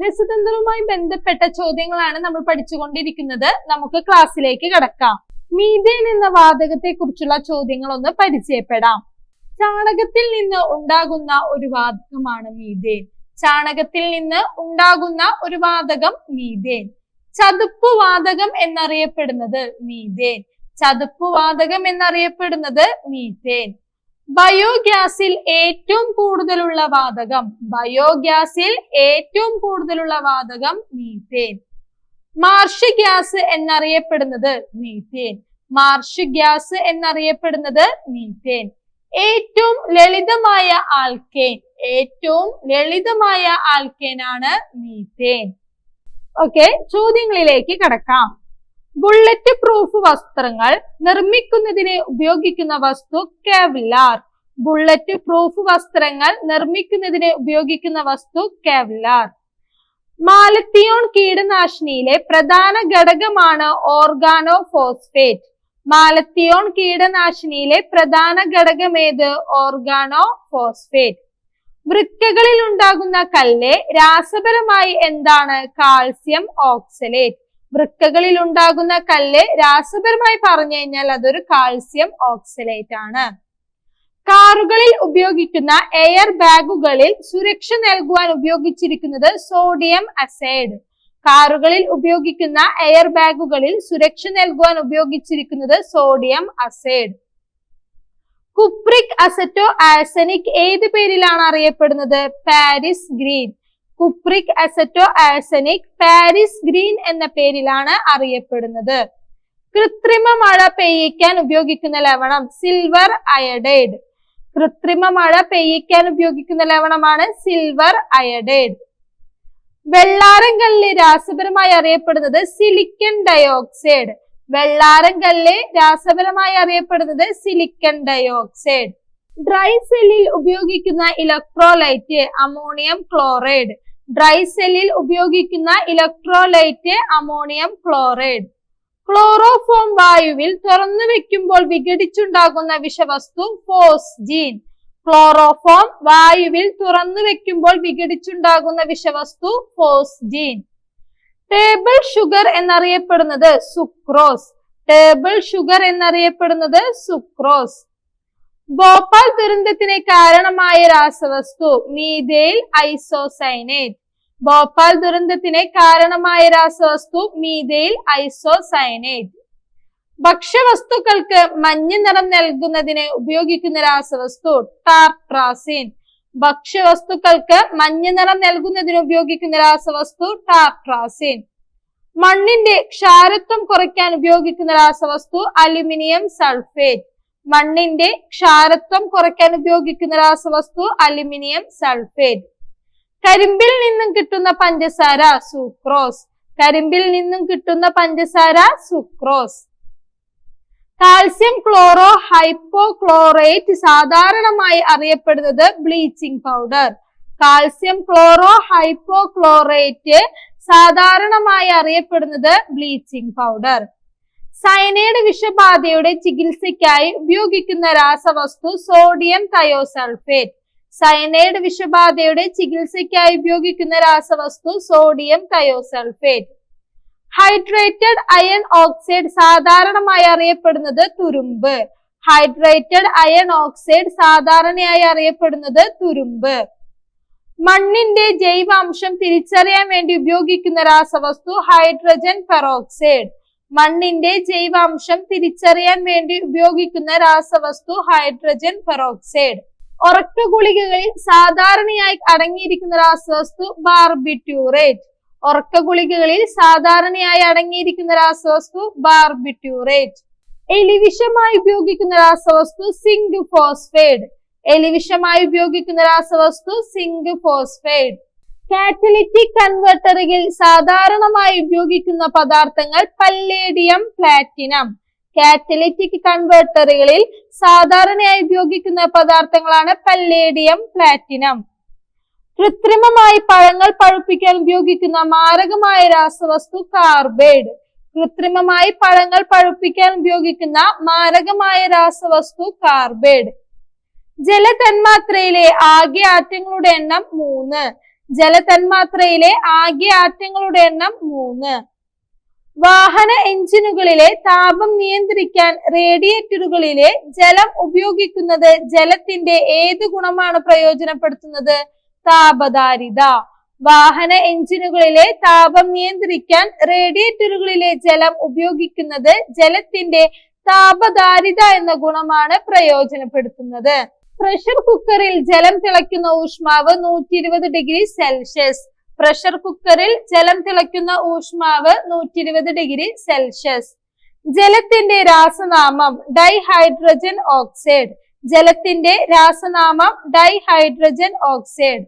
രസതന്ത്രവുമായി ബന്ധപ്പെട്ട ചോദ്യങ്ങളാണ് നമ്മൾ പഠിച്ചുകൊണ്ടിരിക്കുന്നത്. നമുക്ക് ക്ലാസ്സിലേക്ക് കടക്കാം. മീഥേൻ എന്ന വാതകത്തെ കുറിച്ചുള്ള ചോദ്യങ്ങൾ ഒന്ന് പരിചയപ്പെടാം. ചാണകത്തിൽ നിന്ന് ഉണ്ടാകുന്ന ഒരു വാതകമാണ് മീഥേൻ. ചാണകത്തിൽ നിന്ന് ഉണ്ടാകുന്ന ഒരു വാതകം മീഥേൻ. ചതുപ്പ് വാതകം എന്നറിയപ്പെടുന്നത് മീഥേൻ. ചതുപ്പ് വാതകം എന്നറിയപ്പെടുന്നത് മീഥേൻ. ബയോഗ്യാസിൽ ഏറ്റവും കൂടുതലുള്ള വാതകം? ബയോഗ്യാസിൽ ഏറ്റവും കൂടുതലുള്ള വാതകം മീഥേൻ മാർഷ് ഗ്യാസ് എന്നറിയപ്പെടുന്നത് മീഥേൻ മാർഷ് ഗ്യാസ് എന്നറിയപ്പെടുന്നത് മീഥേൻ ഏറ്റവും ലളിതമായ ആൽക്കേൻ ഏറ്റവും ലളിതമായ ആൽക്കേൻ ആണ് മീഥേൻ ഓക്കെ ചോദ്യങ്ങളിലേക്ക് കടക്കാം. ബുള്ളറ്റ് പ്രൂഫ് വസ്ത്രങ്ങൾ നിർമ്മിക്കുന്നതിന് ഉപയോഗിക്കുന്ന വസ്തു കെവ്ലാർ ബുള്ളറ്റ് പ്രൂഫ് വസ്ത്രങ്ങൾ നിർമ്മിക്കുന്നതിന് ഉപയോഗിക്കുന്ന വസ്തു കെവ്ലാർ മാലത്തിയോൺ കീടനാശിനിയിലെ പ്രധാന ഘടകമാണ് ഓർഗാനോ ഫോസ്ഫേറ്റ് മാലത്തിയോൺ കീടനാശിനിയിലെ പ്രധാന ഘടകം ഏത്? ഓർഗാനോ ഫോസ്ഫേറ്റ് വൃക്കകളിൽ ഉണ്ടാകുന്ന കല്ല് രാസപരമായി എന്താണ്? കാൽസ്യം ഓക്സലേറ്റ് വൃക്കകളിൽ ഉണ്ടാകുന്ന കല്ല് രാസപരമായി പറഞ്ഞു കഴിഞ്ഞാൽ അതൊരു കാൽസ്യം ഓക്സലേറ്റ് ആണ്. കാറുകളിൽ ഉപയോഗിക്കുന്ന എയർ ബാഗുകളിൽ സുരക്ഷ നൽകുവാൻ ഉപയോഗിച്ചിരിക്കുന്നത് സോഡിയം അസൈഡ് കാറുകളിൽ ഉപയോഗിക്കുന്ന എയർ ബാഗുകളിൽ സുരക്ഷ നൽകുവാൻ ഉപയോഗിച്ചിരിക്കുന്നത് sodium azide cupric aceto arsenic ഏത് പേരിലാണ് അറിയപ്പെടുന്നത്? Paris green cupric aceto arsenic Paris green എന്ന പേരിലാണ് അറിയപ്പെടുന്നത്. കൃത്രിമ മഴ പെയ്യിക്കാൻ ഉപയോഗിക്കുന്ന ലവണം സിൽവർ അയഡൈഡ്. കൃത്രിമ മഴ പെയ്യിക്കാൻ ഉപയോഗിക്കുന്ന ലവണമാണ് സിൽവർ അയഡൈഡ്. വെള്ളാരം കല്ല് രാസപരമായി അറിയപ്പെടുന്നത് സിലിക്കൺ ഡയോക്സൈഡ്. വെള്ളാരം കല്ല് രാസപരമായി അറിയപ്പെടുന്നത് സിലിക്കൺ ഡയോക്സൈഡ്. ഡ്രൈ സെല്ലിൽ ഉപയോഗിക്കുന്ന ഇലക്ട്രോലൈറ്റ് അമോണിയം ക്ലോറൈഡ്. ഡ്രൈ സെല്ലിൽ ഉപയോഗിക്കുന്ന ഇലക്ട്രോലൈറ്റ് അമോണിയം ക്ലോറൈഡ് ക്ലോറോഫോം വായുവിൽ തുറന്നു വെക്കുമ്പോൾ വിഘടിച്ചുണ്ടാകുന്ന വിഷവസ്തു ഫോസ്ജീൻ ക്ലോറോഫോം വായുവിൽ തുറന്നു വെക്കുമ്പോൾ വിഘടിച്ചുണ്ടാകുന്ന വിഷവസ്തു ഫോസ്ജീൻ ടേബിൾ ഷുഗർ എന്നറിയപ്പെടുന്നത് സുക്രോസ് ടേബിൾ ഷുഗർ എന്നറിയപ്പെടുന്നത് സുക്രോസ് ഭോപ്പാൽ ദുരന്തത്തിന് കാരണമായ രാസവസ്തു മീഥേൽ ഐസോസൈനേറ്റ്. ഭോപ്പാൽ ദുരന്തത്തിന് കാരണമായ രാസവസ്തു മീഥേൽ ഐസോസൈനേറ്റ്. ഭക്ഷ്യവസ്തുക്കൾക്ക് മഞ്ഞ നിറം നൽകുന്നതിന് ഉപയോഗിക്കുന്ന രാസവസ്തു ടാർട്രാസിൻ. ഭക്ഷ്യവസ്തുക്കൾക്ക് മഞ്ഞ നിറം നൽകുന്നതിന് ഉപയോഗിക്കുന്ന രാസവസ്തു ടാർട്രാസിൻ. മണ്ണിന്റെ ക്ഷാരത്വം കുറയ്ക്കാൻ ഉപയോഗിക്കുന്ന രാസവസ്തു അലുമിനിയം സൾഫേറ്റ്. മണ്ണിന്റെ ക്ഷാരത്വം കുറയ്ക്കാൻ ഉപയോഗിക്കുന്ന രാസവസ്തു അലുമിനിയം സൾഫേറ്റ്. കരിമ്പിൽ നിന്നും കിട്ടുന്ന പഞ്ചസാര സുക്രോസ്. കരിമ്പിൽ നിന്നും കിട്ടുന്ന പഞ്ചസാര സുക്രോസ്. കാൽസ്യം ക്ലോറോ ഹൈപ്പോക്ലോറേറ്റ് സാധാരണമായി അറിയപ്പെടുന്നത് bleaching powder. Calcium chloro hypochlorite സാധാരണമായി അറിയപ്പെടുന്നത് ബ്ലീച്ചിങ് പൗഡർ. സയനൈഡ് വിഷബാധയുടെ ചികിത്സയ്ക്കായി ഉപയോഗിക്കുന്ന രാസവസ്തു സോഡിയം തയോസൾഫേറ്റ്. സയനൈഡ് വിഷബാധയുടെ ചികിത്സയ്ക്കായി ഉപയോഗിക്കുന്ന രാസവസ്തു sodium thiosulphate. Hydrated iron oxide സാധാരണമായി അറിയപ്പെടുന്നത് തുരുമ്പ്. ഹൈഡ്രേറ്റഡ് അയൺ ഓക്സൈഡ് സാധാരണയായി അറിയപ്പെടുന്നത് തുരുമ്പ്. മണ്ണിന്റെ ജൈവാംശം തിരിച്ചറിയാൻ വേണ്ടി ഉപയോഗിക്കുന്ന രാസവസ്തു ഹൈഡ്രജൻ പെറോക്സൈഡ്. മണ്ണിന്റെ ജൈവാംശം തിരിച്ചറിയാൻ വേണ്ടി ഉപയോഗിക്കുന്ന രാസവസ്തു ഹൈഡ്രജൻ പെറോക്സൈഡ്. ഉറക്ക ഗുളികകളിൽ സാധാരണയായി അടങ്ങിയിരിക്കുന്ന രാസവസ്തു ബാർബിറ്റ്യൂറേറ്റ്. ഉറക്ക ഗുളികകളിൽ സാധാരണയായി അടങ്ങിയിരിക്കുന്ന രാസവസ്തു ബാർബിറ്റ്യൂറേറ്റ്. എലിവിഷമായി ഉപയോഗിക്കുന്ന രാസവസ്തു സിങ്ക് ഫോസ്ഫേഡ് എലിവിഷമായി ഉപയോഗിക്കുന്ന രാസവസ്തു സിങ്ക് ഫോസ്ഫേഡ് കാറ്റലിറ്റിക് കൺവെർട്ടറുകളിൽ സാധാരണമായി ഉപയോഗിക്കുന്ന പദാർത്ഥങ്ങൾ പല്ലേഡിയം പ്ലാറ്റിനം കാറ്റലിറ്റിക് കൺവെർട്ടറുകളിൽ സാധാരണയായി ഉപയോഗിക്കുന്ന പദാർത്ഥങ്ങളാണ് പല്ലേഡിയം പ്ലാറ്റിനം കൃത്രിമമായി പഴങ്ങൾ പഴുപ്പിക്കാൻ ഉപയോഗിക്കുന്ന മാരകമായ രാസവസ്തു കാർബൈഡ് കൃത്രിമമായി പഴങ്ങൾ പഴുപ്പിക്കാൻ ഉപയോഗിക്കുന്ന മാരകമായ രാസവസ്തു കാർബൈഡ് ജലതന്മാത്രയിലെ ആകെ ആറ്റങ്ങളുടെ എണ്ണം മൂന്ന്. ജലതന്മാത്രയിലെ ആകെ ആറ്റങ്ങളുടെ എണ്ണം മൂന്ന്. വാഹന എഞ്ചിനുകളിലെ താപം നിയന്ത്രിക്കാൻ റേഡിയേറ്ററുകളിലെ ജലം ഉപയോഗിക്കുന്നത് ജലത്തിന്റെ ഏത് ഗുണമാണ് പ്രയോജനപ്പെടുത്തുന്നത്? താപധാരിത. വാഹന എഞ്ചിനുകളിലെ താപം നിയന്ത്രിക്കാൻ റേഡിയേറ്ററുകളിലെ ജലം ഉപയോഗിക്കുന്നത് ജലത്തിന്റെ താപധാരിത എന്ന ഗുണമാണ് പ്രയോജനപ്പെടുത്തുന്നത്. പ്രഷർ കുക്കറിൽ ജലം തിളയ്ക്കുന്ന ഊഷ്മാവ് നൂറ്റി ഇരുപത് ഡിഗ്രി സെൽഷ്യസ് പ്രഷർ കുക്കറിൽ ജലം തിളയ്ക്കുന്ന ഊഷ്മാവ് നൂറ്റി ഇരുപത് ഡിഗ്രി സെൽഷ്യസ് ജലത്തിന്റെ രാസനാമം ഡൈഹൈഡ്രജൻ ഓക്സൈഡ് ജലത്തിന്റെ രാസനാമം ഡൈഹൈഡ്രജൻ ഓക്സൈഡ്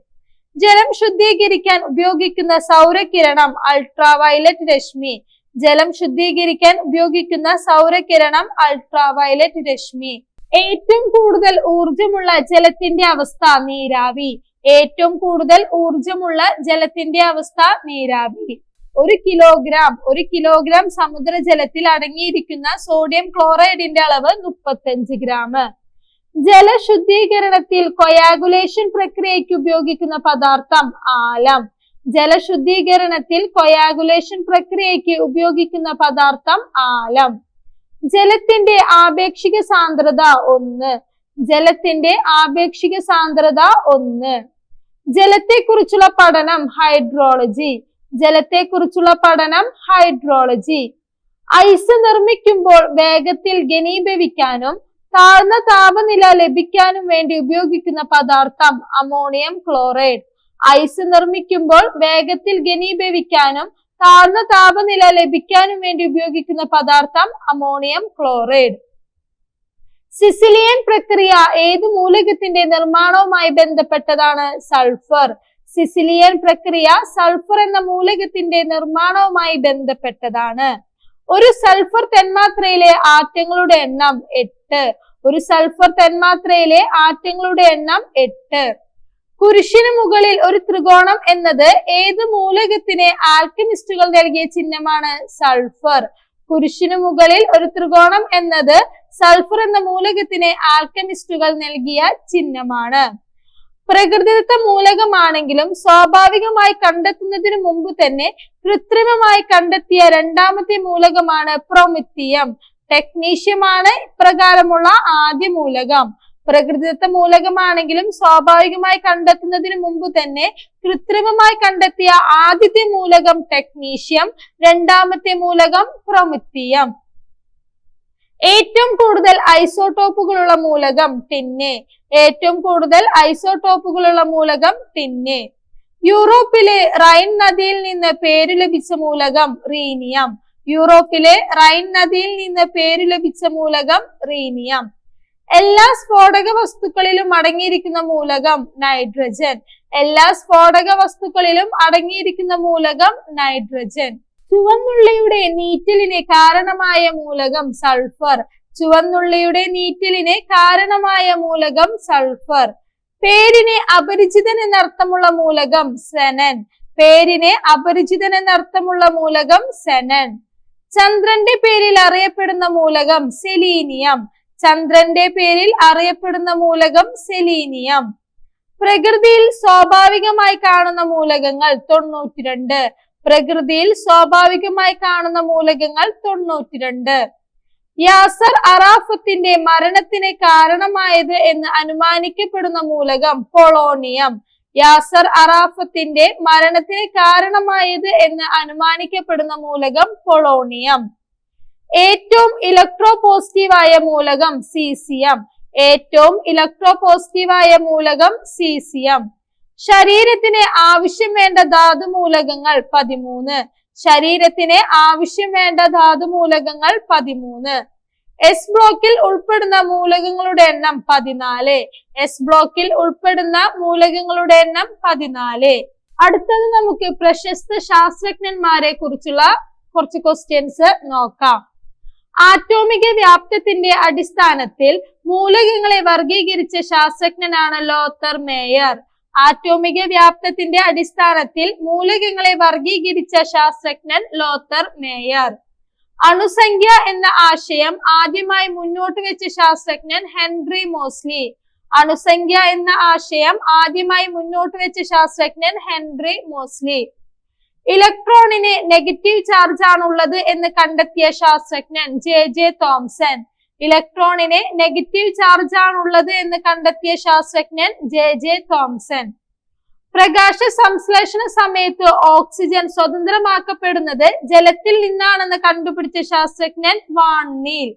ജലം ശുദ്ധീകരിക്കാൻ ഉപയോഗിക്കുന്ന സൗരകിരണം അൾട്രാവയലറ്റ് രശ്മി. ജലം ശുദ്ധീകരിക്കാൻ ഉപയോഗിക്കുന്ന സൗരകിരണം അൾട്രാവയലറ്റ് രശ്മി. ഏറ്റവും കൂടുതൽ ഊർജമുള്ള ജലത്തിന്റെ അവസ്ഥ നീരാവി. ഏറ്റവും കൂടുതൽ ഊർജമുള്ള ജലത്തിന്റെ അവസ്ഥ നീരാവി. ഒരു കിലോഗ്രാം ഒരു കിലോഗ്രാം സമുദ്ര ജലത്തിൽ അടങ്ങിയിരിക്കുന്ന സോഡിയം ക്ലോറൈഡിന്റെ അളവ് മുപ്പത്തഞ്ച് ഗ്രാം ജലശുദ്ധീകരണത്തിൽ കൊയാഗുലേഷൻ പ്രക്രിയയ്ക്ക് ഉപയോഗിക്കുന്ന പദാർത്ഥം ആലം. ജലശുദ്ധീകരണത്തിൽ കൊയാഗുലേഷൻ പ്രക്രിയയ്ക്ക് ഉപയോഗിക്കുന്ന പദാർത്ഥം ആലം. ജലത്തിന്റെ ആപേക്ഷിക സാന്ദ്രത ഒന്ന്. ജലത്തിന്റെ ആപേക്ഷിക സാന്ദ്രത ഒന്ന്. ജലത്തെക്കുറിച്ചുള്ള പഠനം ഹൈഡ്രോളജി. ജലത്തെക്കുറിച്ചുള്ള പഠനം ഹൈഡ്രോളജി. ഐസ് നിർമ്മിക്കുമ്പോൾ വേഗത്തിൽ ഘനീഭവിക്കാനും താഴ്ന്ന താപനില ലഭിക്കാനും വേണ്ടി ഉപയോഗിക്കുന്ന പദാർത്ഥം അമോണിയം ക്ലോറൈഡ്. ഐസ് നിർമ്മിക്കുമ്പോൾ വേഗത്തിൽ ഘനീഭവിക്കാനും താഴ്ന്ന താപനില ലഭിക്കാനും വേണ്ടി ഉപയോഗിക്കുന്ന പദാർത്ഥം അമോണിയം ക്ലോറൈഡ്. സിസിലിയൻ പ്രക്രിയ ഏത് മൂലകത്തിന്റെ നിർമ്മാണവുമായി ബന്ധപ്പെട്ടതാണ് സൾഫർ. സിസിലിയൻ പ്രക്രിയ സൾഫർ എന്ന മൂലകത്തിന്റെ നിർമ്മാണവുമായി ബന്ധപ്പെട്ടതാണ്. ഒരു സൾഫർ തന്മാത്രയിലെ ആറ്റങ്ങളുടെ എണ്ണം എട്ട്. ഒരു സൾഫർ തന്മാത്രയിലെ ആറ്റങ്ങളുടെ എണ്ണം എട്ട്. കുരിശിന് മുകളിൽ ഒരു ത്രികോണം എന്നത് ഏത് മൂലകത്തിന് ആൽക്കമിസ്റ്റുകൾ നൽകിയ ചിഹ്നമാണ്? സൾഫർ. കുരിശിനു മുകളിൽ ഒരു ത്രികോണം എന്നത് സൾഫർ എന്ന മൂലകത്തിന് ആൽക്കമിസ്റ്റുകൾ നൽകിയ ചിഹ്നമാണ്. പ്രകൃതിദത്ത മൂലകമാണെങ്കിലും സ്വാഭാവികമായി കണ്ടെത്തുന്നതിനു മുമ്പ് തന്നെ കൃത്രിമമായി കണ്ടെത്തിയ രണ്ടാമത്തെ മൂലകമാണ് പ്രൊമിത്തിയം. ടെക്നീഷ്യമാണ് ഇപ്രകാരമുള്ള ആദ്യ മൂലകം. പ്രകൃതിദത്ത മൂലകമാണെങ്കിലും സ്വാഭാവികമായി കണ്ടെത്തുന്നതിന് മുമ്പ് തന്നെ കൃത്രിമമായി കണ്ടെത്തിയ ആദ്യത്തെ മൂലകം ടെക്നീഷ്യം രണ്ടാമത്തെ മൂലകം പ്രൊമിത്തിയം ഏറ്റവും കൂടുതൽ ഐസോടോപ്പുകളുള്ള മൂലകം ടിന്നെ ഏറ്റവും കൂടുതൽ ഐസോടോപ്പുകളുള്ള മൂലകം ടിന്നെ യൂറോപ്പിലെ റൈൻ നദിയിൽ നിന്ന് പേര് ലഭിച്ച മൂലകം റീനിയം. യൂറോപ്പിലെ റൈൻ നദിയിൽ നിന്ന് പേര് ലഭിച്ച മൂലകം റീനിയം. എല്ലാ സ്ഫോടക വസ്തുക്കളിലും അടങ്ങിയിരിക്കുന്ന മൂലകം നൈട്രജൻ എല്ലാ സ്ഫോടക വസ്തുക്കളിലും അടങ്ങിയിരിക്കുന്ന മൂലകം നൈട്രജൻ ചുവന്നുള്ളിയുടെ നീറ്റലിന് കാരണമായ മൂലകം സൾഫർ ചുവന്നുള്ളിയുടെ നീറ്റലിന് കാരണമായ മൂലകം സൾഫർ പേരിന് അപരിചിതൻ എന്നർത്ഥമുള്ള മൂലകം സെനൻ പേരിന് അപരിചിതൻ എന്നർത്ഥമുള്ള മൂലകം സെനൻ ചന്ദ്രന്റെ പേരിൽ അറിയപ്പെടുന്ന മൂലകം സെലീനിയം ചന്ദ്രന്റെ പേരിൽ അറിയപ്പെടുന്ന മൂലകം സെലീനിയം. പ്രകൃതിയിൽ സ്വാഭാവികമായി കാണുന്ന മൂലകങ്ങൾ തൊണ്ണൂറ്റിരണ്ട്. പ്രകൃതിയിൽ സ്വാഭാവികമായി കാണുന്ന മൂലകങ്ങൾ തൊണ്ണൂറ്റിരണ്ട്. യാസർ അറാഫത്തിന്റെ മരണത്തിന് കാരണമായത് എന്ന് അനുമാനിക്കപ്പെടുന്ന മൂലകം പൊളോണിയം. യാസർ അറാഫത്തിന്റെ മരണത്തിന് കാരണമായത് എന്ന് അനുമാനിക്കപ്പെടുന്ന മൂലകം പൊളോണിയം. ഏറ്റവും ഇലക്ട്രോ പോസിറ്റീവായ മൂലകം സീസിയം. ഏറ്റവും ഇലക്ട്രോ പോസിറ്റീവായ മൂലകം സീസിയം. ശരീരത്തിന് ആവശ്യം വേണ്ട ധാതു മൂലകങ്ങൾ പതിമൂന്ന്. ശരീരത്തിന് ആവശ്യം വേണ്ട ധാതു മൂലകങ്ങൾ പതിമൂന്ന്. എസ് ബ്ലോക്കിൽ ഉൾപ്പെടുന്ന മൂലകങ്ങളുടെ എണ്ണം പതിനാല്. എസ് ബ്ലോക്കിൽ ഉൾപ്പെടുന്ന മൂലകങ്ങളുടെ എണ്ണം പതിനാല്. അടുത്തത് നമുക്ക് പ്രശസ്ത ശാസ്ത്രജ്ഞന്മാരെ കുറിച്ചുള്ള കുറച്ച് ക്വസ്റ്റ്യൻസ് നോക്കാം. ആറ്റോമിക വ്യാപ്തത്തിന്റെ അടിസ്ഥാനത്തിൽ മൂലകങ്ങളെ വർഗീകരിച്ച ശാസ്ത്രജ്ഞനാണ് ലോത്തർ മേയർ. ആറ്റോമിക വ്യാപ്തത്തിന്റെ അടിസ്ഥാനത്തിൽ മൂലകങ്ങളെ വർഗീകരിച്ച ശാസ്ത്രജ്ഞൻ ലോത്തർ മേയർ. അണുസംഖ്യ എന്ന ആശയം ആദ്യമായി മുന്നോട്ട് വെച്ച ശാസ്ത്രജ്ഞൻ ഹെൻറി മോസ്ലി. അണുസംഖ്യ എന്ന ആശയം ആദ്യമായി മുന്നോട്ട് വെച്ച ശാസ്ത്രജ്ഞൻ ഹെൻറി മോസ്ലി. ഇലക്ട്രോണിന് നെഗറ്റീവ് ചാർജ് ആണുള്ളത് എന്ന് കണ്ടെത്തിയ ശാസ്ത്രജ്ഞൻ ജെ ജെ തോംസൺ. ഇലക്ട്രോണിന് നെഗറ്റീവ് ചാർജ് ആണുള്ളത് എന്ന് കണ്ടെത്തിയ ശാസ്ത്രജ്ഞൻ ജെ ജെ തോംസൺ. പ്രകാശ സംശ്ലേഷണ സമയത്ത് ഓക്സിജൻ സ്വതന്ത്രമാക്കപ്പെടുന്നത് ജലത്തിൽ നിന്നാണെന്ന് കണ്ടുപിടിച്ച ശാസ്ത്രജ്ഞൻ വാൺ നീൽ.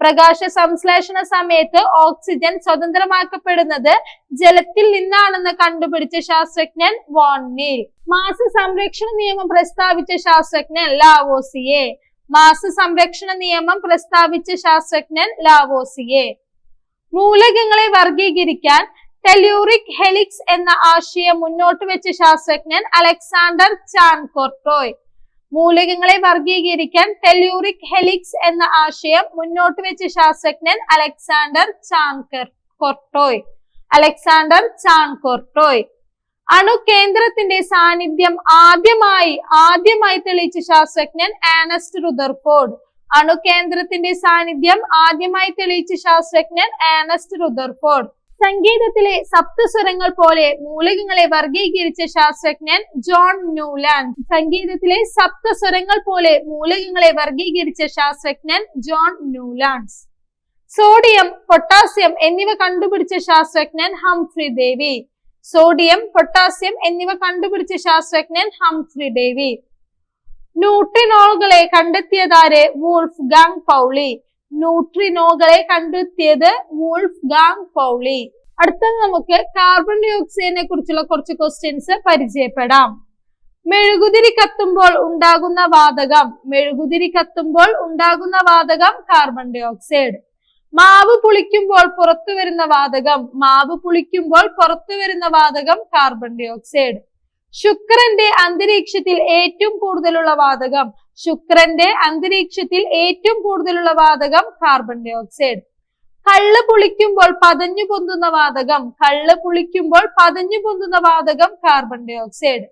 പ്രകാശ സംശ്ലേഷണ സമയത്ത് ഓക്സിജൻ സ്വതന്ത്രമാക്കപ്പെടുന്നത് ജലത്തിൽ നിന്നാണെന്ന് കണ്ടുപിടിച്ച ശാസ്ത്രജ്ഞൻ വോൺ നീൽ മാസ സംരക്ഷണ നിയമം പ്രസ്താവിച്ച ശാസ്ത്രജ്ഞൻ ലാവോസിയെ. മാസ സംരക്ഷണ നിയമം പ്രസ്താവിച്ച ശാസ്ത്രജ്ഞൻ ലാവോസിയെ. മൂലകങ്ങളെ വർഗീകരിക്കാൻ ടെല്യൂറിക് ഹെലിക്സ് എന്ന ആശയം മുന്നോട്ട് വെച്ച ശാസ്ത്രജ്ഞൻ അലക്സാണ്ടർ ചാൻകോർട്ടോയ് മൂലകങ്ങളെ വർഗീകരിക്കാൻ ടെല്യൂറിക് ഹെലിക്സ് എന്ന ആശയം മുന്നോട്ട് വെച്ച ശാസ്ത്രജ്ഞൻ അലക്സാണ്ടർ ചാങ്കർ കൊർട്ടോയ്. അലക്സാണ്ടർ ചാൻകോർട്ടോയ് അണുകേന്ദ്രത്തിന്റെ സാന്നിധ്യം ആദ്യമായി ആദ്യമായി തെളിയിച്ച ശാസ്ത്രജ്ഞൻ ആനസ്റ്റ് റുദർഫോർഡ്. അണുകേന്ദ്രത്തിന്റെ സാന്നിധ്യം ആദ്യമായി തെളിയിച്ച ശാസ്ത്രജ്ഞൻ ആനസ്റ്റ് റുദർഫോർഡ്. സംഗീതത്തിലെ സപ്തസ്വരങ്ങൾ പോലെ മൂലകങ്ങളെ വർഗീകരിച്ച ശാസ്ത്രജ്ഞൻ ജോൺ ന്യൂലാൻഡ് സംഗീതത്തിലെ സപ്തസ്വരങ്ങൾ പോലെ മൂലകങ്ങളെ വർഗീകരിച്ച ശാസ്ത്രജ്ഞൻ ജോൺ ന്യൂലാൻഡ് സോഡിയം പൊട്ടാസ്യം എന്നിവ കണ്ടുപിടിച്ച ശാസ്ത്രജ്ഞൻ ഹംഫ്രി ദേവി സോഡിയം പൊട്ടാസ്യം എന്നിവ കണ്ടുപിടിച്ച ശാസ്ത്രജ്ഞൻ ഹംഫ്രി ദേവി ന്യൂട്രിനോളുകളെ കണ്ടെത്തിയതാരെ? Wolfgang Pauli. ന്യൂട്രിനോകളെ കണ്ടെത്തിയത് വോൾഫ് ഗാങ് പൗളി അടുത്തത് നമുക്ക് കാർബൺ ഡൈ ഓക്സൈഡിനെ കുറിച്ചുള്ള കുറച്ച് ക്വസ്റ്റ്യൻസ് പരിചയപ്പെടാം. മെഴുകുതിരി കത്തുമ്പോൾ ഉണ്ടാകുന്ന വാതകം. മെഴുകുതിരി കത്തുമ്പോൾ ഉണ്ടാകുന്ന വാതകം കാർബൺ ഡൈ ഓക്സൈഡ് മാവ് പുളിക്കുമ്പോൾ പുറത്തു വരുന്ന വാതകം. മാവ് പുളിക്കുമ്പോൾ പുറത്തു വരുന്ന വാതകം കാർബൺ ഡൈ ഓക്സൈഡ് ശുക്രന്റെ അന്തരീക്ഷത്തിൽ ഏറ്റവും കൂടുതലുള്ള വാതകം ശുക്രന്റെ അന്തരീക്ഷത്തിൽ ഏറ്റവും കൂടുതലുള്ള വാതകം കാർബൺ ഡൈ ഓക്സൈഡ് കള്ള് പുളിക്കുമ്പോൾ പതഞ്ഞു പൊന്തുന്ന വാതകം കള്ള് പുളിക്കുമ്പോൾ പതഞ്ഞു പൊന്തുന്ന വാതകം കാർബൺ ഡൈ ഓക്സൈഡ്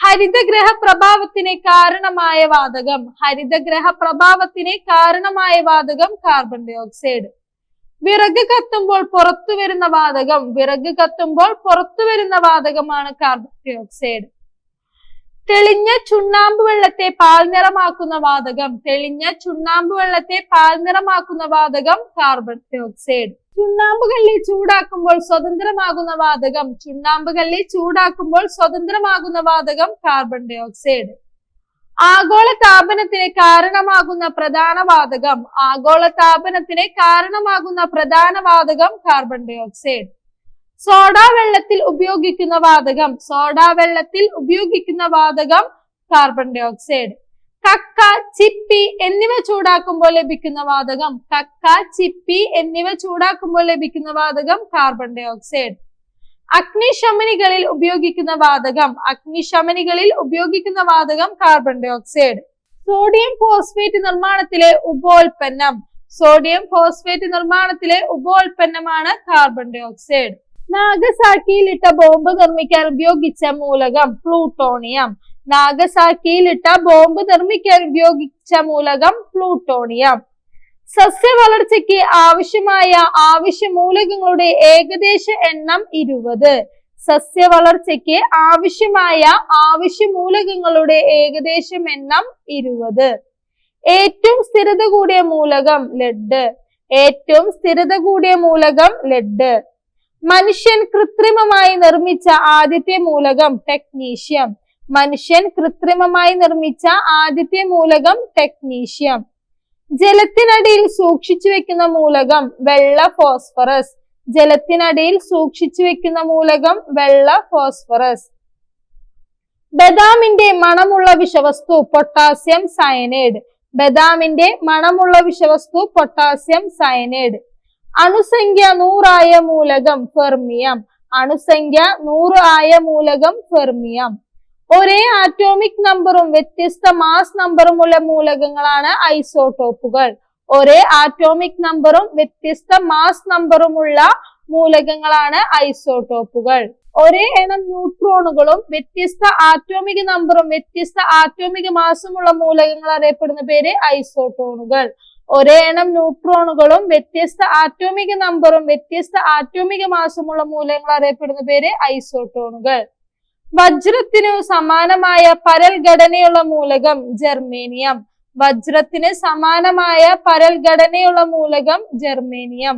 ഹരിതഗ്രഹ പ്രഭാവത്തിന് കാരണമായ വാതകം ഹരിതഗ്രഹ പ്രഭാവത്തിന് കാരണമായ വാതകം കാർബൺ ഡൈ ഓക്സൈഡ് വിറക് കത്തുമ്പോൾ പുറത്തു വരുന്ന വാതകം വിറക് കത്തുമ്പോൾ പുറത്തു വരുന്ന വാതകമാണ് കാർബൺ ഡൈ ഓക്സൈഡ് തെളിഞ്ഞ ചുണ്ണാമ്പ് വെള്ളത്തെ പാൽനിറമാക്കുന്ന വാതകം. തെളിഞ്ഞ ചുണ്ണാമ്പ് വെള്ളത്തെ പാൽനിറമാക്കുന്ന വാതകം കാർബൺ ഡൈ ഓക്സൈഡ് ചുണ്ണാമ്പ് കല്ലി ചൂടാക്കുമ്പോൾ സ്വതന്ത്രമാകുന്ന വാതകം. ചുണ്ണാമ്പ് കല്ലി ചൂടാക്കുമ്പോൾ സ്വതന്ത്രമാകുന്ന വാതകം കാർബൺ ഡൈ ഓക്സൈഡ് ആഗോള താപനത്തിന് കാരണമാകുന്ന പ്രധാന വാതകം. ആഗോള താപനത്തിന് കാരണമാകുന്ന പ്രധാന വാതകം കാർബൺ ഡൈ ഓക്സൈഡ് സോഡാ വെള്ളത്തിൽ ഉപയോഗിക്കുന്ന വാതകം സോഡാ വെള്ളത്തിൽ ഉപയോഗിക്കുന്ന വാതകം കാർബൺ ഡൈ ഓക്സൈഡ് കക്ക ചിപ്പി എന്നിവ ചൂടാക്കുമ്പോൾ ലഭിക്കുന്ന വാതകം കക്ക ചിപ്പി എന്നിവ ചൂടാക്കുമ്പോൾ ലഭിക്കുന്ന വാതകം കാർബൺ ഡൈ ഓക്സൈഡ് അഗ്നിശമനികളിൽ ഉപയോഗിക്കുന്ന വാതകം അഗ്നിശമനികളിൽ ഉപയോഗിക്കുന്ന വാതകം carbon dioxide sodium phosphate നിർമ്മാണത്തിലെ ഉപോൽപ്പന്നം സോഡിയം ഫോസ്ഫേറ്റ് നിർമ്മാണത്തിലെ ഉപോൽപ്പന്നമാണ് കാർബൺ ഡൈ ഓക്സൈഡ് നാഗസാക്കിയിലിട്ട ബോംബ് നിർമ്മിക്കാൻ ഉപയോഗിച്ച മൂലകം പ്ലൂട്ടോണിയം. നാഗസാക്കിയിലിട്ട ബോംബ് നിർമ്മിക്കാൻ ഉപയോഗിച്ച മൂലകം പ്ലൂട്ടോണിയം. സസ്യ വളർച്ചയ്ക്ക് ആവശ്യമായ ആവശ്യ മൂലകങ്ങളുടെ ഏകദേശ എണ്ണം ഇരുപത്. സസ്യ വളർച്ചയ്ക്ക് ആവശ്യമായ ആവശ്യ മൂലകങ്ങളുടെ ഏകദേശം എണ്ണം ഇരുപത്. ഏറ്റവും സ്ഥിരത കൂടിയ മൂലകം ലെഡ്. ഏറ്റവും സ്ഥിരത കൂടിയ മൂലകം ലെഡ്. മനുഷ്യൻ കൃത്രിമമായി നിർമ്മിച്ച ആദ്യത്തെ മൂലകം ടെക്നീഷ്യം മനുഷ്യൻ കൃത്രിമമായി നിർമ്മിച്ച ആദ്യത്തെ മൂലകം ടെക്നീഷ്യം ജലത്തിനടിയിൽ സൂക്ഷിച്ചു വെക്കുന്ന മൂലകം വെള്ള ഫോസ്ഫറസ് ജലത്തിനടിയിൽ സൂക്ഷിച്ചു വെക്കുന്ന മൂലകം വെള്ള ഫോസ്ഫറസ് ബദാമിന്റെ മണമുള്ള വിഷവസ്തു പൊട്ടാസ്യം സയനൈഡ് ബദാമിന്റെ മണമുള്ള വിഷവസ്തു പൊട്ടാസ്യം സയനൈഡ് അണുസംഖ്യ നൂറായ മൂലകം ഫെർമിയം അണുസംഖ്യ നൂറ് ആയ മൂലകം ഫെർമിയം ഒരേ ആറ്റോമിക് നമ്പറും വ്യത്യസ്ത മാസ് നമ്പറുമുള്ള മൂലകങ്ങളാണ് ഐസോടോപ്പുകൾ. ഒരേ ആറ്റോമിക് നമ്പറും വ്യത്യസ്ത മാസ് നമ്പറുമുള്ള മൂലകങ്ങളാണ് ഐസോടോപ്പുകൾ. ഒരേ എണ്ണം ന്യൂട്രോണുകളും വ്യത്യസ്ത ആറ്റോമിക് നമ്പറും വ്യത്യസ്ത ആറ്റോമിക് മാസമുള്ള മൂലകങ്ങൾ അറിയപ്പെടുന്ന പേര് ഐസോട്ടോണുകൾ ഒരേ എണ്ണം ന്യൂട്രോണുകളും വ്യത്യസ്ത ആറ്റോമിക നമ്പറും വ്യത്യസ്ത ആറ്റോമിക മാസമുള്ള മൂലകങ്ങൾ അറിയപ്പെടുന്ന പേര് ഐസോട്ടോണുകൾ വജ്രത്തിനു സമാനമായ പരൽ ഘടനയുള്ള മൂലകം ജർമേനിയം വജ്രത്തിന് സമാനമായ പരൽ ഘടനയുള്ള മൂലകം ജർമേനിയം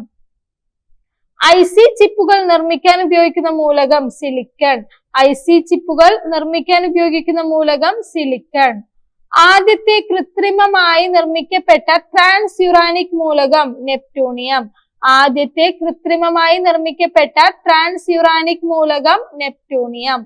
ഐ സി ചിപ്പുകൾ നിർമ്മിക്കാൻ ഉപയോഗിക്കുന്ന മൂലകം സിലിക്കൺ. ഐ സി ചിപ്പുകൾ നിർമ്മിക്കാൻ ഉപയോഗിക്കുന്ന മൂലകം സിലിക്കൺ. ആദ്യത്തെ കൃത്രിമമായി നിർമ്മിക്കപ്പെട്ട ട്രാൻസ് യുറാനിക് മൂലകം നെപ്റ്റൂണിയം ആദ്യത്തെ കൃത്രിമമായി നിർമ്മിക്കപ്പെട്ട ട്രാൻസ് യുറാനിക് മൂലകം നെപ്റ്റൂണിയം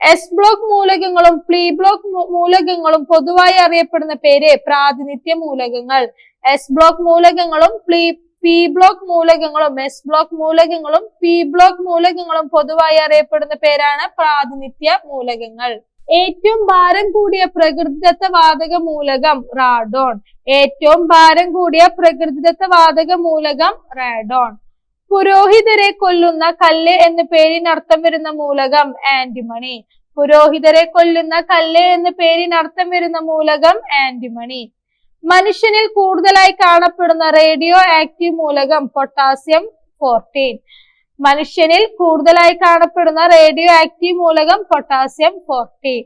എസ് ബ്ലോക്ക് മൂലകങ്ങളും പ്ലീ ബ്ലോക്ക് മൂലകങ്ങളും പൊതുവായി അറിയപ്പെടുന്ന പേര് പ്രാതിനിധ്യ മൂലകങ്ങൾ. എസ് ബ്ലോക്ക് മൂലകങ്ങളും പ്ലീ പി ബ്ലോക്ക് മൂലകങ്ങളും എസ് ബ്ലോക്ക് മൂലകങ്ങളും പി ബ്ലോക്ക് മൂലകങ്ങളും പൊതുവായി അറിയപ്പെടുന്ന പേരാണ് പ്രാതിനിധ്യ മൂലകങ്ങൾ. ഏറ്റവും ഭാരം കൂടിയ പ്രകൃതിദത്ത വാതക മൂലകം റാഡോൺ ഏറ്റവും ഭാരം കൂടിയ പ്രകൃതിദത്ത വാതക മൂലകം റാഡോൺ പുരോഹിതരെ കൊല്ലുന്ന കല്ല് എന്ന പേരിനർത്ഥം വരുന്ന മൂലകം ആന്റിമണി പുരോഹിതരെ കൊല്ലുന്ന കല്ല് എന്ന പേരിനർത്ഥം വരുന്ന മൂലകം ആന്റിമണി മനുഷ്യനിൽ കൂടുതലായി കാണപ്പെടുന്ന റേഡിയോ ആക്റ്റീവ് മൂലകം പൊട്ടാസ്യം ഫോർട്ടീൻ മനുഷ്യനിൽ കൂടുതലായി കാണപ്പെടുന്ന റേഡിയോ ആക്റ്റീവ് മൂലകം പൊട്ടാസ്യം ഫോർട്ടി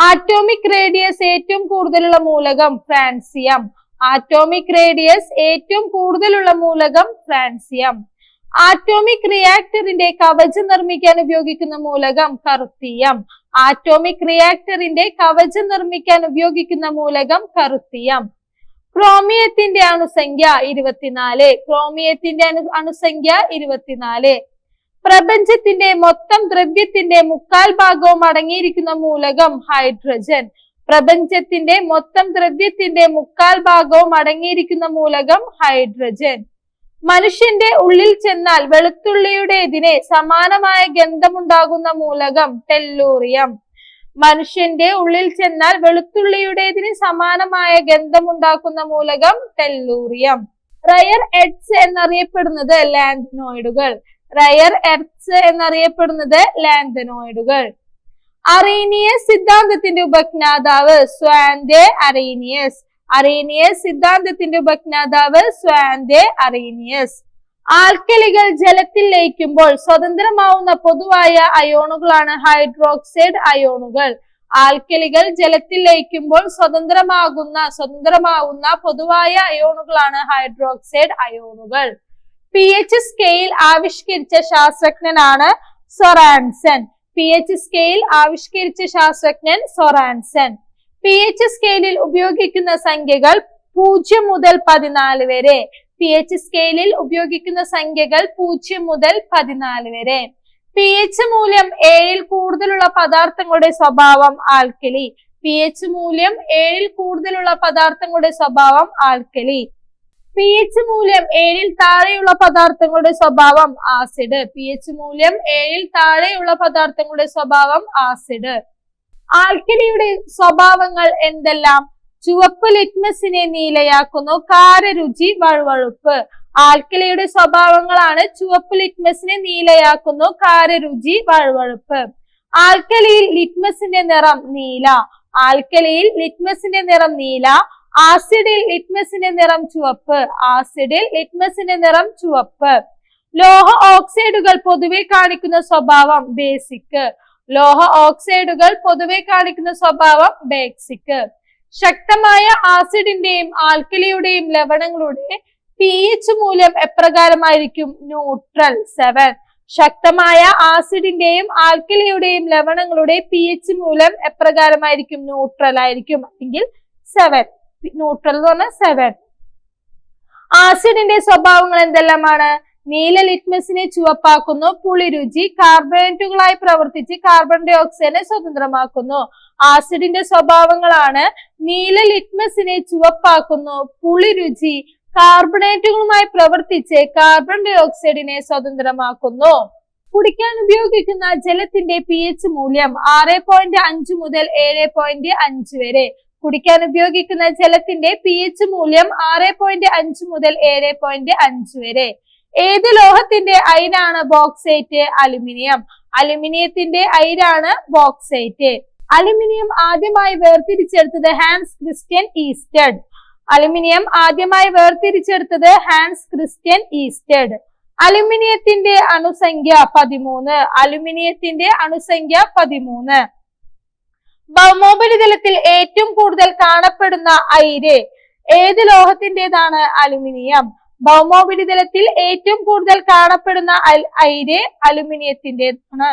ആറ്റോമിക് റേഡിയസ് ഏറ്റവും കൂടുതലുള്ള മൂലകം ഫ്രാൻസിയം ആറ്റോമിക് റേഡിയസ് ഏറ്റവും കൂടുതലുള്ള മൂലകം ഫ്രാൻസിയം ആറ്റോമിക് റിയാക്ടറിന്റെ കവചം നിർമ്മിക്കാൻ ഉപയോഗിക്കുന്ന മൂലകം കറുത്തിയം. ആറ്റോമിക് റിയാക്ടറിന്റെ കവചം നിർമ്മിക്കാൻ ഉപയോഗിക്കുന്ന മൂലകം കറുത്തിയം. ക്രോമിയത്തിന്റെ അണുസംഖ്യ ഇരുപത്തിനാല്. ക്രോമിയത്തിന്റെ അണു അണുസംഖ്യ ഇരുപത്തിനാല്. പ്രപഞ്ചത്തിന്റെ മൊത്തം ദ്രവ്യത്തിന്റെ മുക്കാൽ ഭാഗവും അടങ്ങിയിരിക്കുന്ന മൂലകം ഹൈഡ്രജൻ. പ്രപഞ്ചത്തിന്റെ മൊത്തം ദ്രവ്യത്തിന്റെ മുക്കാൽ ഭാഗവും അടങ്ങിയിരിക്കുന്ന മൂലകം ഹൈഡ്രജൻ. മനുഷ്യന്റെ ഉള്ളിൽ ചെന്നാൽ വെളുത്തുള്ളിയുടെ ഇതിനെ സമാനമായ ഗന്ധമുണ്ടാകുന്ന മൂലകം ടെല്ലൂറിയം. മനുഷ്യന്റെ ഉള്ളിൽ ചെന്നാൽ വെളുത്തുള്ളിയുടേതിന് സമാനമായ ഗന്ധമുണ്ടാക്കുന്ന മൂലകം ടെല്ലൂറിയം. റയർ എഡ്സ് എന്നറിയപ്പെടുന്നത് ലാൻഡനോയിഡുകൾ റയർ എർത്ത്സ് എന്നറിയപ്പെടുന്നത് ലാൻഡനോയിഡുകൾ അറീനിയസ് സിദ്ധാന്തത്തിന്റെ ഉപജ്ഞാതാവ് സ്വാൻഡെ അറീനിയസ് അറീനിയസ് സിദ്ധാന്തത്തിന്റെ ഉപജ്ഞാതാവ് സ്വാൻഡെ അറീനിയസ് ആൽക്കലികൾ ജലത്തിൽ ലയിക്കുമ്പോൾ സ്വതന്ത്രമാവുന്ന പൊതുവായ അയോണുകളാണ് ഹൈഡ്രോക്സൈഡ് അയോണുകൾ. ആൽക്കലികൾ ജലത്തിൽ ലയിക്കുമ്പോൾ സ്വതന്ത്രമാകുന്ന സ്വതന്ത്രമാവുന്ന പൊതുവായ അയോണുകളാണ് ഹൈഡ്രോക്സൈഡ് അയോണുകൾ. പി എച്ച് സ്കെയിൽ ആവിഷ്കരിച്ച ശാസ്ത്രജ്ഞനാണ് സൊറാൻസൺ. പി എച്ച് സ്കെയിൽ ആവിഷ്കരിച്ച ശാസ്ത്രജ്ഞൻ സൊറാൻസൺ. പി എച്ച് സ്കെയിലിൽ ഉപയോഗിക്കുന്ന സംഖ്യകൾ പൂജ്യം മുതൽ പതിനാല് വരെ. പി എച്ച് സ്കെയിലിൽ ഉപയോഗിക്കുന്ന സംഖ്യകൾ പൂജ്യം മുതൽ പതിനാല് വരെ. പി എച്ച് മൂല്യം ഏഴിൽ കൂടുതലുള്ള പദാർത്ഥങ്ങളുടെ സ്വഭാവം ആൽക്കലി. പി എച്ച് മൂല്യം ഏഴിൽ കൂടുതലുള്ള പദാർത്ഥങ്ങളുടെ സ്വഭാവം ആൽക്കലി. പി എച്ച് മൂല്യം ഏഴിൽ താഴെയുള്ള പദാർത്ഥങ്ങളുടെ സ്വഭാവം ആസിഡ്. പി എച്ച് മൂല്യം ഏഴിൽ താഴെയുള്ള പദാർത്ഥങ്ങളുടെ സ്വഭാവം ആസിഡ്. ആൽക്കലിയുടെ സ്വഭാവങ്ങൾ എന്തെല്ലാം? ചുവപ്പ് ലിറ്റ്മസിനെ നീലയാക്കുന്നു. കാരരുചി വഴുവഴുപ്പ്. ആൽക്കലയുടെ സ്വഭാവങ്ങളാണ് ചുവപ്പ് ലിറ്റ്മസിനെ നീലയാക്കുന്നു. കാരരുചി വഴുവഴുപ്പ്. ആൽക്കലിയിൽ ലിറ്റ്മസിന്റെ നിറം നീല. ആൽക്കലിയിൽ ലിറ്റ്മസിന്റെ നിറം നീല. ആസിഡിൽ ലിറ്റ്മസിന്റെ നിറം ചുവപ്പ്. ആസിഡിൽ ലിറ്റ്മസിന്റെ നിറം ചുവപ്പ്. ലോഹ ഓക്സൈഡുകൾ പൊതുവെ കാണിക്കുന്ന സ്വഭാവം ബേസിക്. ലോഹ ഓക്സൈഡുകൾ പൊതുവെ കാണിക്കുന്ന സ്വഭാവം ബേസിക്. ശക്തമായ ആസിഡിന്റെയും ആൽക്കലിയുടെയും ലവണങ്ങളുടെ പി എച്ച് മൂല്യം എപ്രകാരമായിരിക്കും? ന്യൂട്രൽ സെവൻ ശക്തമായ ആസിഡിന്റെയും ആൽക്കലിയുടെയും ലവണങ്ങളുടെ പി എച്ച് മൂല്യം എപ്രകാരമായിരിക്കും? ന്യൂട്രൽ ആയിരിക്കും. അല്ലെങ്കിൽ സെവൻ ന്യൂട്രൽ എന്ന് പറഞ്ഞാൽ സെവൻ ആസിഡിന്റെ സ്വഭാവങ്ങൾ എന്തെല്ലാമാണ്? നീല ലിറ്റ്മസിനെ ചുവപ്പാക്കുന്നു പുളിരുചി കാർബണേറ്റുകളായി പ്രവർത്തിച്ച് കാർബൺ ഡൈ ഓക്സൈഡിനെ സ്വതന്ത്രമാക്കുന്നു. ആസിഡിന്റെ സ്വഭാവങ്ങളാണ് നീല ലിറ്റ്മസിനെ ചുവപ്പാക്കുന്നു പുളിരുചി കാർബണേറ്റുകളുമായി പ്രവർത്തിച്ച് കാർബൺ ഡൈ ഓക്സൈഡിനെ സ്വതന്ത്രമാക്കുന്നു. കുടിക്കാൻ ഉപയോഗിക്കുന്ന ജലത്തിന്റെ പി എച്ച് മൂല്യം ആറ് പോയിന്റ് അഞ്ച് മുതൽ ഏഴ് പോയിന്റ് അഞ്ച് വരെ. കുടിക്കാൻ ഉപയോഗിക്കുന്ന ജലത്തിന്റെ പി എച്ച് മൂല്യം ആറ് പോയിന്റ് അഞ്ച് മുതൽ ഏഴ് പോയിന്റ് അഞ്ച് വരെ. ഏത് ലോഹത്തിന്റെ അയിരാണ് ബോക്സൈറ്റ് അലുമിനിയം? അലുമിനിയത്തിന്റെ അയിരാണ് ബോക്സൈറ്റ്. അലുമിനിയം ആദ്യമായി വേർതിരിച്ചെടുത്തത് ഹാൻസ് ക്രിസ്ത്യൻ ഈസ്റ്റഡ്. അലുമിനിയം ആദ്യമായി വേർതിരിച്ചെടുത്തത് ഹാൻസ് ക്രിസ്ത്യൻ ഈസ്റ്റഡ്. അലുമിനിയത്തിന്റെ അണുസംഖ്യ പതിമൂന്ന്. അലുമിനിയത്തിന്റെ അണുസംഖ്യ പതിമൂന്ന്. ഭൗമോപരിതലത്തിൽ ഏറ്റവും കൂടുതൽ കാണപ്പെടുന്ന അയിര് ഏത് ലോഹത്തിന്റേതാണ്? അലുമിനിയം. ഭൗമോപരിതലത്തിൽ ഏറ്റവും കൂടുതൽ കാണപ്പെടുന്ന അയിര് അലുമിനിയത്തിന്റേതാണ്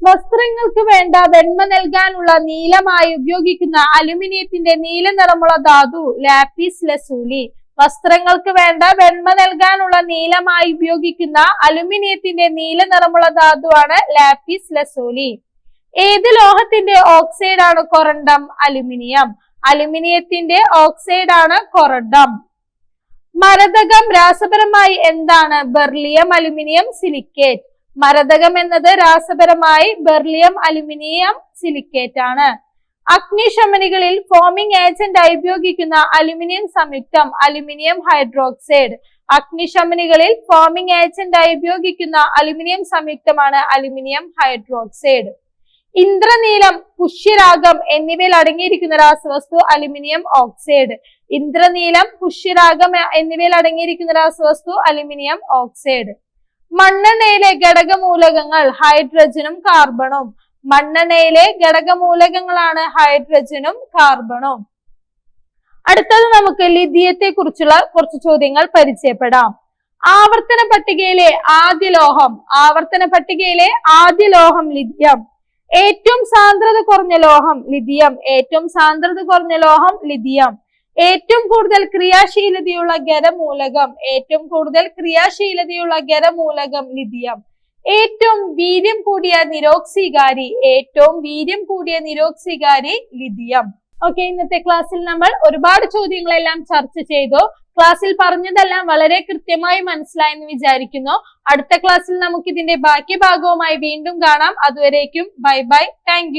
വസ്ത്രങ്ങൾക്ക് വേണ്ട വെണ്മ നൽകാനുള്ള നീലമായി ഉപയോഗിക്കുന്ന അലുമിനിയത്തിന്റെ നീല നിറമുള്ള ധാതു ലാപ്പിസ് ലസൂലി വസ്ത്രങ്ങൾക്ക് വേണ്ട വെണ്മ നൽകാനുള്ള നീലമായി ഉപയോഗിക്കുന്ന അലുമിനിയത്തിന്റെ നീല നിറമുള്ള ധാതുവാണ് ലാപ്പിസ് ലസൂലി ഏത് ലോഹത്തിന്റെ ഓക്സൈഡ് ആണ് കൊറണ്ടം അലുമിനിയം? അലുമിനിയത്തിന്റെ ഓക്സൈഡ് ആണ് കൊറണ്ടം മരതകം രാസപരമായി എന്താണ്? Beryllium aluminium silicate. മരതകം എന്നത് രാസപരമായി ബെർലിയം അലുമിനിയം സിലിക്കേറ്റ് ആണ്. അഗ്നിശമനികളിൽ ഫോമിംഗ് ഏജന്റ് ആയി ഉപയോഗിക്കുന്ന അലുമിനിയം സംയുക്തം അലുമിനിയം ഹൈഡ്രോക്സൈഡ്. അഗ്നിശമനികളിൽ ഫോമിംഗ് ഏജന്റ് ആയി ഉപയോഗിക്കുന്ന അലുമിനിയം സംയുക്തമാണ് അലുമിനിയം ഹൈഡ്രോക്സൈഡ്. ഇന്ദ്രനീലം പുഷ്യരാഗം എന്നിവയിൽ അടങ്ങിയിരിക്കുന്ന രാസവസ്തു അലുമിനിയം ഓക്സൈഡ്. ഇന്ദ്രനീലം പുഷ്യരാഗം എന്നിവയിൽ അടങ്ങിയിരിക്കുന്ന രാസവസ്തു അലുമിനിയം ഓക്സൈഡ്. മണ്ണെണ്ണയിലെ ഘടകമൂലകങ്ങൾ ഹൈഡ്രജനും കാർബണും. മണ്ണെണ്ണയിലെ ഘടകമൂലകങ്ങളാണ് ഹൈഡ്രജനും കാർബണും. അടുത്തത് നമുക്ക് ലിഥിയത്തെ കുറിച്ചുള്ള കുറച്ച് ചോദ്യങ്ങൾ പരിചയപ്പെടാം. ആവർത്തന പട്ടികയിലെ ആദ്യ ലോഹം ആവർത്തന പട്ടികയിലെ ആദ്യ ലോഹം ലിഥിയം. ഏറ്റവും സാന്ദ്രത കുറഞ്ഞ ലോഹം ലിഥിയം. ഏറ്റവും സാന്ദ്രത കുറഞ്ഞ ലോഹം ലിഥിയം. ഏറ്റവും കൂടുതൽ ക്രിയാശീലതയുള്ള ഖരമൂലകം. ഏറ്റവും കൂടുതൽ ക്രിയാശീലതയുള്ള ഖരമൂലകം ലിഥിയം. ഏറ്റവും വീര്യം കൂടിയ നിരോക്സികാരി. ഏറ്റവും വീര്യം കൂടിയ നിരോക്സികാരി ലിഥിയം. ഓക്കെ ഇന്നത്തെ ക്ലാസ്സിൽ നമ്മൾ ഒരുപാട് ചോദ്യങ്ങളെല്ലാം ചർച്ച ചെയ്തു. ക്ലാസ്സിൽ പറഞ്ഞതെല്ലാം വളരെ കൃത്യമായി മനസ്സിലായെന്ന് വിചാരിക്കുന്നു. അടുത്ത ക്ലാസ്സിൽ നമുക്ക് ഇതിന്റെ ബാക്കി ഭാഗവുമായി വീണ്ടും കാണാം. അതുവരേക്കും ബൈ ബൈ. താങ്ക്